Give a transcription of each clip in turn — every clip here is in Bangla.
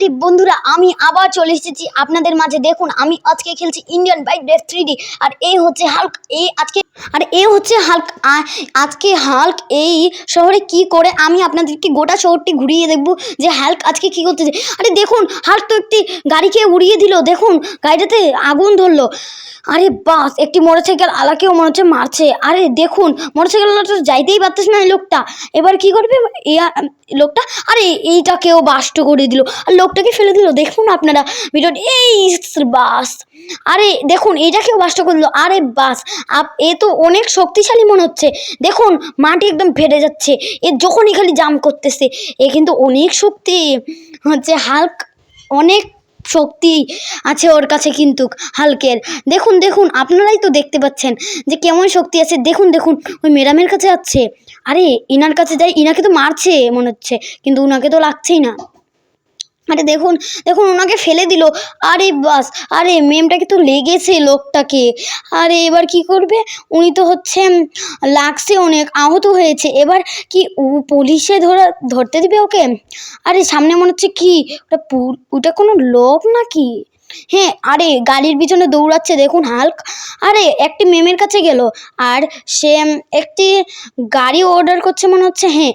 টিপ বন্ধুরা, আমি আবার চলে এসেছি আপনাদের মাঝে। দেখুন, আমি আজকে খেলছি ইন্ডিয়ান বাইক ডেফ থ্রি ডি আর এই হচ্ছে হাল্ক এই আজকে, আর এ হচ্ছে হাল্ক আজকে হাল্ক এই শহরে কি করে, আমি আপনাদেরকে গোটা শহরটি ঘুরিয়ে দেখব যে হাল্ক আজকে কি করতেছে আরে দেখুন হাল্ক তো একটি গাড়িকে উড়িয়ে দিল, দেখুন, গাড়িটাতে আগুন ধরলো। আরে বাস, একটি মোটরসাইকেল আলাকেও মনে হচ্ছে মারছে। আরে দেখুন মোটরসাইকেলটা যাইতেই পারতেছে না এই লোকটা। এবার কি করবে? লোকটা, আরে এইটাকেও বাস্ট করে দিল। আর লোকটাকে ফেলে দিল। দেখুন আপনারা ভিডিওটি এই বাস। আরে দেখুন, এইটাকেও বাস্ট করে দিল। আরে বাস, আপ এ তো অনেক শক্তিশালী মনে হচ্ছে। দেখুন, মাটি একদম ফেটে যাচ্ছে। এ যখনই খালি জাম করতেছে, এ কিন্তু অনেক শক্তি। হচ্ছে হাল্ক অনেক শক্তি আছে ওর কাছে কিন্তু হালকের। দেখুন দেখুন, আপনারাই তো দেখতে পাচ্ছেন যে কেমন শক্তি আছে। দেখুন দেখুন, ওই ম্যাডামের কাছে যাচ্ছে। আরে, ইনার কাছে যাই, ইনাকে তো মারছে মনে হচ্ছে, কিন্তু উনাকে তো লাগছেই না। আরে দেখুন দেখুন ওনাকে ফেলে দিল। আরে বাস, আরে মেমটাকে তো লেগেছে লোকটাকে। আরে এবার কি করবে? উনি তো হচ্ছে লাগছে অনেক, আহত হয়েছে। এবার কি পুলিশে ধরা, ধরতে দিবে ওকে? আরে সামনে মনে হচ্ছে কি? ওটা ওটা কোনো লোক নাকি? হ্যাঁ আরে গাড়ির পিছনে দৌড়াচ্ছে, দেখুন হাল্ক। আরে একটি মেমের কাছে গেল। আর সে, একটি গাড়ি অর্ডার করছে মনে হচ্ছে হ্যাঁ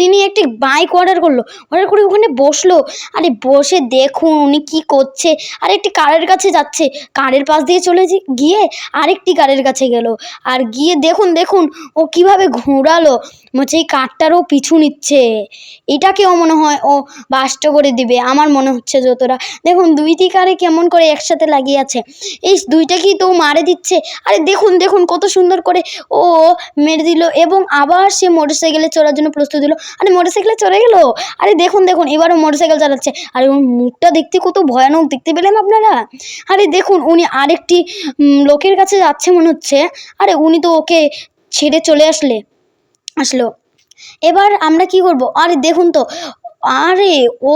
তিনি একটি বাইক অর্ডার করল। অর্ডার করে ওখানে বসল। আরে বসে দেখুন উনি কি করছে। আর একটি কারের কাছে যাচ্ছে। কারের পাশ দিয়ে চলে গিয়ে আরেকটি কারের কাছে গেল। আর গিয়ে দেখুন দেখুন, ও কীভাবে ঘোরালো। হচ্ছে এই কারটারও পিছু নিচ্ছে। এটাকেও মনে হয় ও বাষ্ট করে দিবে। আমার মনে হচ্ছে যতটা। দেখুন, দুইটি কারে কেমন করে একসাথে লাগিয়ে আছে। এই দুইটাকেই তো মারে দিচ্ছে? আরে দেখুন দেখুন, কত সুন্দর করে ও মেরে দিল। এবং আবার সে মোটরসাইকেলে চড়ার জন্য প্রস্তুত হলো। আরে মোটরসাইকেলে চড়ে গেল? আরে দেখুন দেখুন, এবারও মোটরসাইকেল চালাচ্ছে। আরে ওর মুখটা দেখতে কত ভয়ানক, দেখতে পেলেন আপনারা? আরে দেখুন, উনি আরেকটি লোকের কাছে যাচ্ছে মনে হচ্ছে। আরে উনি তো ওকে ছেড়ে চলে আসলে, আসলো। এবার আমরা কি করব? আরে দেখুন তো, আরে ও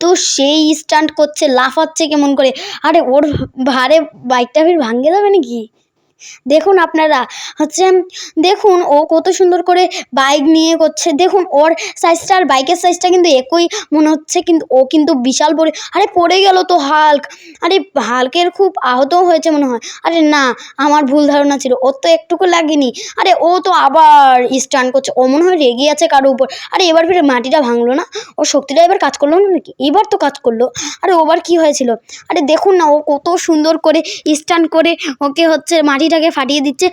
তো সেই স্টান্ট করছে, লাফাচ্ছে কেমন করে। আরে ওর ভারে বাইকটা ফির ভাঙ্গে যাবে নাকি? দেখুন আপনারা, হচ্ছে, দেখুন ও কত সুন্দর করে বাইক নিয়ে করছে। দেখুন ওর সাইজটা আর বাইকের সাইজটা কিন্তু একই মনে হচ্ছে, কিন্তু ও কিন্তু বিশাল পড়ে আরে, পড়ে গেল তো হাল্ক আরে হাল্কের খুব আহতও হয়েছে মনে হয়। আরে, না, আমার ভুল ধারণা ছিল। ওর তো একটুকু লাগেনি। আরে, ও তো আবার স্টান করছে। ও মনে হয় রেগে আছে কারও উপর। আরে, এবার ফিরে মাটিটা ভাঙলো না? ওর শক্তিটা এবার কাজ করল না নাকি? এবার তো কাজ করল। আরে, ওবার কি হয়েছিল? আরে, দেখুন না, ও কত সুন্দর করে স্টান করে ওকে হচ্ছে মাটিটাকে ফাটিয়ে দিচ্ছে,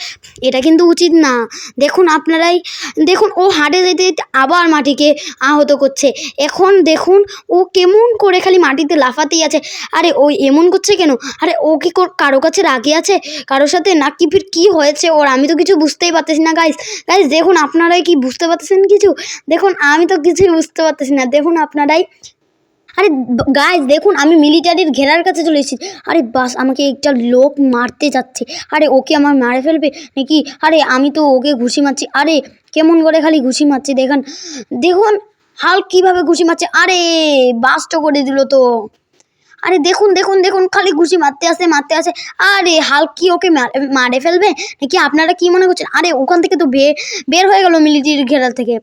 এটা কিন্তু উচিত না। দেখুন আপনারাই, দেখুন ও হাঁটে যেতে যেতে আবার মাটিকে আহত করছে। এখন দেখুন ও কেমন করে খালি মাটিতে লাফাতেই আছে। আরে ও এমন করছে কেন? আরে ও কি কারও কাছে রাগে আছে? কারোর সাথে না কি ফির কি হয়েছে ওর? আমি তো কিছু বুঝতেই পারতেছি না গাইস গাইস দেখুন আপনারাই কি বুঝতে পারতেছেন কিছু? দেখুন, আমি তো কিছুই বুঝতে পারতেছি না। দেখুন আপনারাই আরে গাইজ দেখুন, আমি মিলিটারির ঘেরার কাছে চলে এসেছি। আরে বাস, আমাকে একটা লোক মারতে যাচ্ছে। আরে, ওকে আমার মারে ফেলবে নাকি? আরে, আমি তো ওকে ঘুষি মারছি। আরে, কেমন করে খালি ঘুষি মারছি, দেখান। দেখুন হাল কীভাবে ঘুষি মারছে। আরে বাস্ট করে দিল তো। আরে, দেখুন দেখুন দেখুন, খালি ঘুষি মারতে আসে মারতে আসে। আরে হাল কি ওকে মারে ফেলবে? নাকি আপনারা কি মনে করছেন? আরে, ওখান থেকে তো বের হয়ে গেল মিলিটারির ঘেরা থেকে।